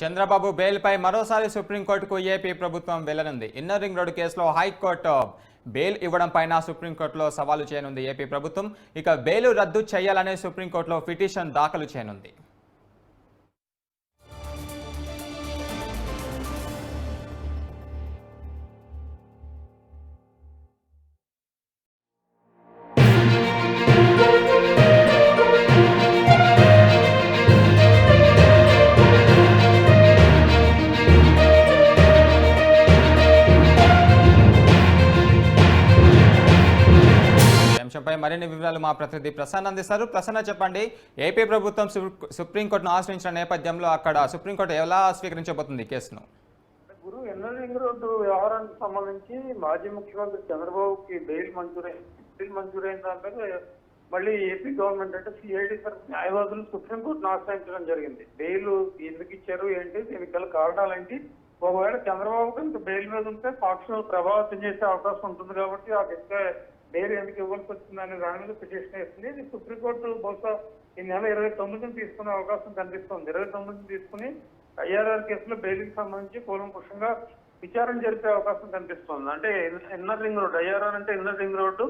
చంద్రబాబు బెయిల్పై మరోసారి సుప్రీంకోర్టుకు ఏపీ ప్రభుత్వం వెళ్ళనుంది. ఇన్నర్ రింగ్ రోడ్డు కేసులో హైకోర్టు బెయిల్ ఇవ్వడం పైన సుప్రీంకోర్టులో సవాలు చేయనుంది ఏపీ ప్రభుత్వం. ఇక బెయిల్ రద్దు చేయాలనే సుప్రీంకోర్టులో పిటిషన్ దాఖలు చేయనుంది. అంశంపై మరిన్ని వివరాలు మా ప్రతినిధి ప్రసన్న అందిస్తారు. ప్రసన్న చెప్పండి. ఏపీ ప్రభుత్వం సుప్రీంకోర్టును ఆశ్రయించిన నేపథ్యంలో అక్కడ సుప్రీంకోర్టు ఎలా స్వీకరించబోతుంది కేసును? గురు ఎన్నర్ రోడ్డు వ్యవహారానికి సంబంధించి మాజీ ముఖ్యమంత్రి చంద్రబాబుకి బెయిల్ మంజూరైంది బెయిల్ మంజూరైన దాని మళ్ళీ ఏపీ గవర్నమెంట్ అంటే సిఐడి తరఫు న్యాయవాదులు సుప్రీంకోర్టును ఆశ్రయించడం జరిగింది. బెయిల్ ఎందుకు ఇచ్చారు ఏంటి దీనికి గల కారణాలు ఏంటి? ఒకవేళ చంద్రబాబు కనుక బెయిల్ మీద ఉంటే సాక్షులు ప్రభావితం చేసే అవకాశం ఉంటుంది కాబట్టి ఆ వ్యక్తి బెయిల్ ఎందుకు ఇవ్వాల్సి వచ్చింది దాని మీద పిటిషన్ వేస్తుంది. ఇది సుప్రీంకోర్టు బహుశా ఈ నెల ఇరవై తొమ్మిదిని తీసుకునే అవకాశం కనిపిస్తుంది. ఇరవై తొమ్మిదిని తీసుకుని ఐఆర్ఆర్ కేసులో బెయిల్కి సంబంధించి కూలంకుషంగా విచారణ జరిపే అవకాశం కనిపిస్తుంది. అంటే ఇన్నర్ రింగ్ రోడ్ ఐఆర్ఆర్ అంటే ఇన్నర్ రింగ్ రోడ్డు.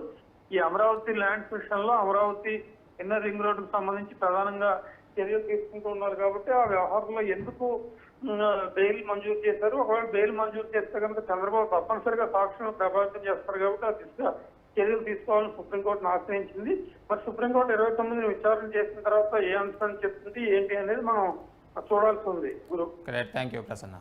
ఈ అమరావతి ల్యాండ్స్ విషయంలో అమరావతి ఇన్నర్ రింగ్ రోడ్డుకు సంబంధించి ప్రధానంగా చర్యలు తీసుకుంటూ ఉన్నారు కాబట్టి ఆ వ్యవహారంలో ఎందుకు బెయిల్ మంజూరు చేశారు? ఒకవేళ బెయిల్ మంజూరు చేస్తే కనుక చంద్రబాబు తప్పనిసరిగా సాక్షులను ప్రభావితం చేస్తారు కాబట్టి ఆ దిశగా చర్యలు తీసుకోవాలని సుప్రీంకోర్టును ఆశ్రయించింది. మరి సుప్రీంకోర్టు ఇరవై తొమ్మిదిని విచారణ చేసిన తర్వాత ఏ అంశాన్ని చెప్తుంది ఏంటి అనేది మనం చూడాల్సి ఉంది. గురు. Thank you Prasanna.